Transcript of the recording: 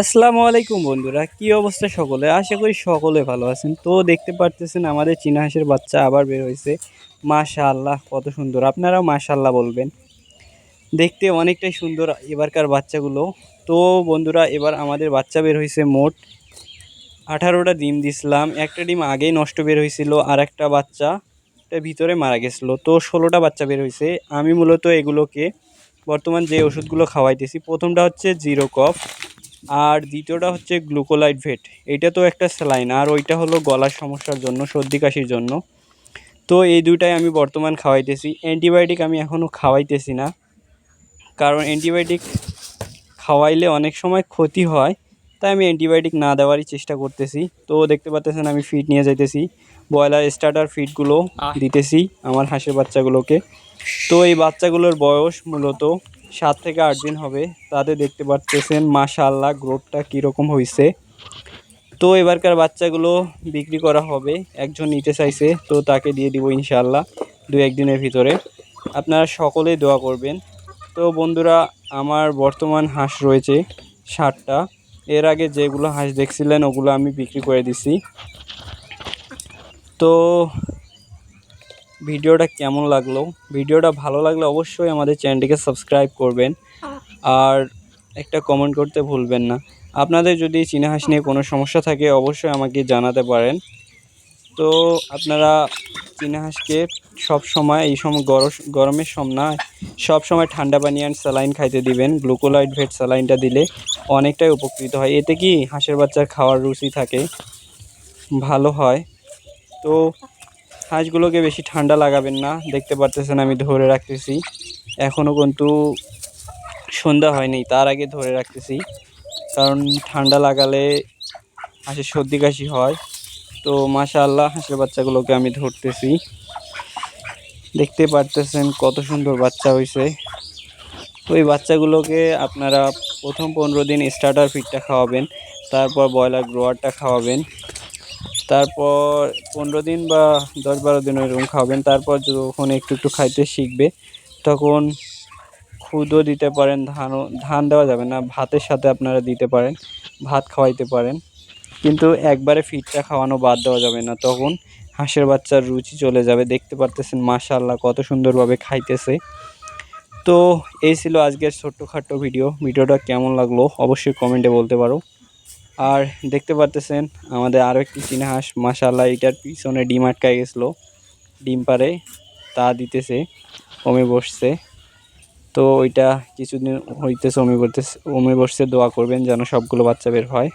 আসসালামু আলাইকুম বন্ধুরা, কি অবস্থা সকলে? আশা করি সকলে ভালো আছেন। তো দেখতে পারতেছেন আমাদের চীনা হাঁসের বাচ্চা আবার বের হয়েছে। মাশাআল্লাহ, কত সুন্দর। আপনারাও মাশাআল্লাহ বলবেন। দেখতে অনেকটাই সুন্দর এবারকার বাচ্চাগুলো। তো বন্ধুরা, এবার আমাদের বাচ্চা বের হয়েছে মোট আঠারোটা ডিম দিছিলাম। একটা ডিম আগেই নষ্ট বের হয়েছিল আর একটা বাচ্চা ভিতরে মারা গেছিল। তো ষোলোটা বাচ্চা বের হয়েছে। আমি মূলত এগুলোকে বর্তমান যে ওষুধগুলো খাওয়াইতেছি, প্রথমটা হচ্ছে জিরো কফ। আর দ্বিতীয়টা হচ্ছে গ্লুকোলাইট ভেট। এটা তো একটা স্যালাইন আর ওইটা হলো গলার সমস্যার জন্য সর্দি কাশির জন্য। তো এই দুইটাই আমি বর্তমান খাওয়াইতেছি। অ্যান্টিবায়োটিক আমি এখনও খাওয়াইতেছি না কারণ অ্যান্টিবায়োটিক খাওয়াইলে অনেক সময় ক্ষতি হয় তাই আমি অ্যান্টিবায়োটিক না দেওয়ারই চেষ্টা করতেছি। তো দেখতে পাচ্তেছেন আমি ফিড নিয়ে যাইতেছি ব্রয়লার স্টার্টার ফিডগুলো দিতেছি আমার হাঁসের বাচ্চাগুলোকে। তো এই বাচ্চাগুলোর বয়স মূলত সাত থেকে আট দিন হবে। তাতে দেখতে পাচ্তেছেন মাশাআল্লাহ গ্রোথটা কীরকম হয়েছে তো এবারকার বাচ্চাগুলো বিক্রি করা হবে। একজন নিতে চাইছে, তো তাকে দিয়ে দিব ইনশাল্লাহ দু একদিনের ভিতরে। আপনারা সকলেই দোয়া করবেন। তো বন্ধুরা, আমার বর্তমান হাঁস রয়েছে ষাটটা এর আগে যেগুলো হাঁস দেখছিলেন, ওগুলো আমি বিক্রি করে দিছি। তো ভিডিওটা কেমন লাগল? ভিডিওটা ভালো লাগলে অবশ্যই আমাদের চ্যানেলটিকে সাবস্ক্রাইব করবেন। আর একটা কমেন্ট করতে ভুলবেন না। আপনাদের যদি চীনা হাঁস নিয়ে কোনো সমস্যা থাকে, অবশ্যই আমাকে জানাতে পারেন। তো আপনারা চীনা হাঁসকে সব সময়, এই সময় গরম গরমের সময় সব সময় ঠান্ডা পানি অ্যান্ড স্যালাইন খাইতে দিবেন। গ্লুকোলাইট ভেট স্যালাইনটা দিলে অনেকটাই উপকৃত হয়। এতে কি হাঁসের বাচ্চার খাওয়ার রুচি থাকে? ভালো হয়। তো হাঁসগুলোকে বেশি ঠান্ডা লাগাবেন না, দেখতে পারতেছেন আমি ধরে রাখতেছি। এখনও কিন্তু সন্ধ্যা হয়নি, তার আগে ধরে রাখতেছি। কারণ ঠান্ডা লাগালে হাঁসের সর্দি কাশি হয়। তো মাশাআল্লাহ, হাঁসের বাচ্চাগুলোকে আমি ধরতেছি। দেখতে পারতেছেন কত সুন্দর বাচ্চা হয়েছে ওই বাচ্চাগুলোকে আপনারা প্রথম পনেরো দিন স্টার্টার ফিডটা খাওয়াবেন, তারপর ব্রয়লার গ্রোয়ারটা খাওয়াবেন। তারপর পনেরো দিন বা দশ বারো দিন ওইরকম খাওয়াবেন। তারপর যখন একটু একটু খাইতে শিখবে, তখন খুদও দিতে পারেন, ধানও, ধান দেওয়া যাবে না, ভাতের সাথে আপনারা দিতে পারেন, ভাত খাওয়াইতে পারেন। কিন্তু একবারে ফিটটা খাওয়ানো বাদ দেওয়া যাবে না। তখন হাঁসের বাচ্চার রুচি চলে যাবে। দেখতে পারতেছেন মাশাআল্লাহ কত সুন্দরভাবে খাইতেছে। তো এই ছিল আজকের ছোট্টখাট্টো ভিডিও। ভিডিওটা কেমন লাগল অবশ্যই কমেন্টে বলতে পারো। আর দেখতে পারতেছেন, আমাদের আরও একটি চীনা হাঁস মাশাআল্লাহ, এটার পিছনে ডিম আটকায় গেছিল। ডিম পারে তা দিতেছে, ওমে বসছে। তো ওইটা কিছুদিন হইতেছে, ওমে করতেছে ওমে বসছে, দোয়া করবেন যেন সবগুলো বাচ্চা বের হয়।